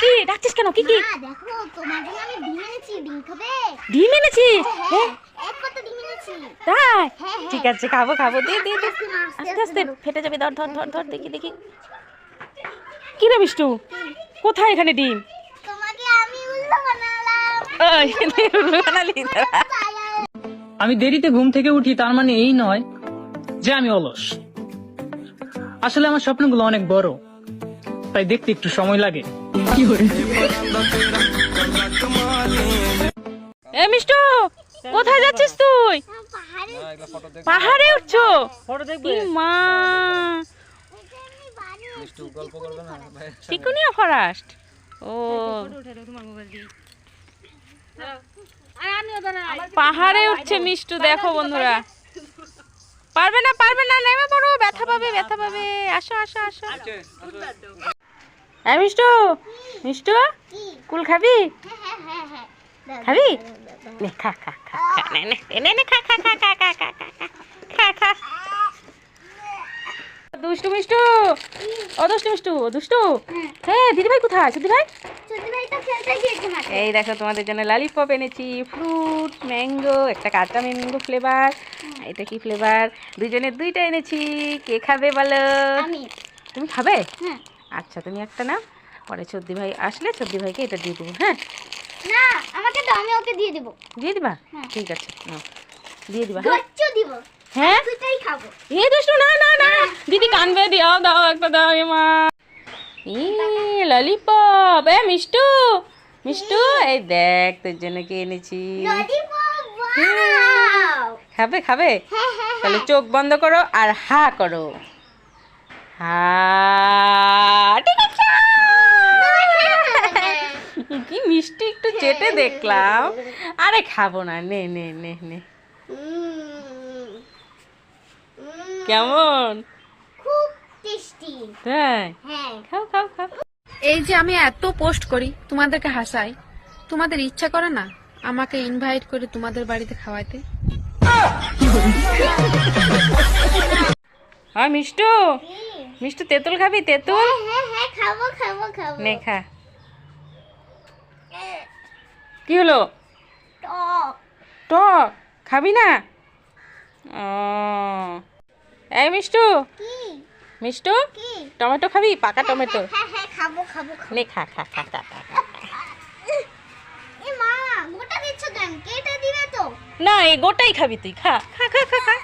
কি? ডাকছিস কেন? কি কি? দেখো তোমার জন্য আমি ডিম এনেছি। ডিম খাবে? ডিম এনেছিস হ্যাঁ এক কত ডিম এনেছি। তাই? হ্যাঁ, হ্যাঁ। ঠিক আছে খাব খাব। দে দে দে। আস্তে আস্তে। ফেটে যাবে। ধর ধর ধর ধর দেখি দেখি। কি রে মিষ্টু কোথায় এখানে ডিম? তোমাকে আমি উল্টো বানালাম। ওই, উল্লু বানালি আমি দেরিতে ঘুম থেকে উঠি তার মানে এই নয় যে আমি অলস। আসলে আমার স্বপ্নগুলো অনেক বড়। তাই দেখতে একটু সময় লাগে। এ মিষ্টু কোথায় যাচ্ছিস তুই? পাহাড়ে পাহাড়ে উঠছো মা। চিকুনিয়া ফরেস্ট। ও। পাহাড়ে উঠছে মিষ্টু দেখো বন্ধুরা। পারবে না পারবে না নেমে পড়ো। ব্যথা পাবে ব্যথা পাবে। আসো আসো আসো। হ্যাঁ মিষ্টু মিষ্টু কুল খাবি হ্যাঁ হ্যাঁ হ্যাঁ হ্যাঁ খাবি দাও, দাও, দাও, দাও। নে খা খা খা খা নে নে নে, নে নে খা খা খা খা খা খা খা খা খা দুষ্টু মিষ্টু ও দুষ্টু মিষ্টু ও দুষ্টু হ্যাঁ দিদি ভাই কোথায় দিদি ভাই এই দেখো তোমাদের জন্য লালিপপ এনেছি ফ্রুট ম্যাঙ্গো একটা কাঁচা ম্যাঙ্গো ফ্লেভার এটা কি ফ্লেভার দুজনের দুইটা এনেছি কে খাবে বলো তুমি খাবে হ্যাঁ আচ্ছা তুমি একটা না পরে সর্দি ভাই আসলে সর্দি ভাইকে এটা দিয়ে দেবো হ্যাঁ? না আমাকে দাও আমি ওকে দিয়ে দেবো। দিয়ে দিবা? হ্যাঁ। ঠিক আছে নাও, দিয়ে দিবা হ্যাঁ? দিব। হ্যাঁ? দুটাই খাব। এ দুষ্টু না না না। দিদি কানবে দাও দাও একটা দাও এ মা। ই ললিপপ এ মিষ্টু মিষ্টু এই দেখ তোর জন্য কি এনেছি? খাবে খাবে? হ্যাঁ হ্যাঁ। তাহলে চোখ বন্ধ করো আর হা করো। কি? মিষ্টি একটু চেটে দেখলাম। আরে খাব না নে নে নে নে। কেমন? তাই? হ্যাঁ। খাও খাও খাও। এই যে আমি এত পোস্ট করি তোমাদেরকে হাসাই তোমাদের ইচ্ছা করে না আমাকে ইনভাইট করে তোমাদের বাড়িতে খাওয়াইতে? হ্যাঁ মিষ্টু? মিষ্টু তেঁতুল খাবি? তেঁতুল? হ্যাঁ হ্যাঁ খাব খাব খাব। নে খা। কি হলো? টক। টক? খাবি না? ও। এই মিষ্টু। মিষ্টু টমেটো খাবি? পাকা টমেটো। হ্যাঁ হ্যাঁ খাব খাব খাব। নে খা না এই গোটাই খাবি তুই। খা খা খা খা খা।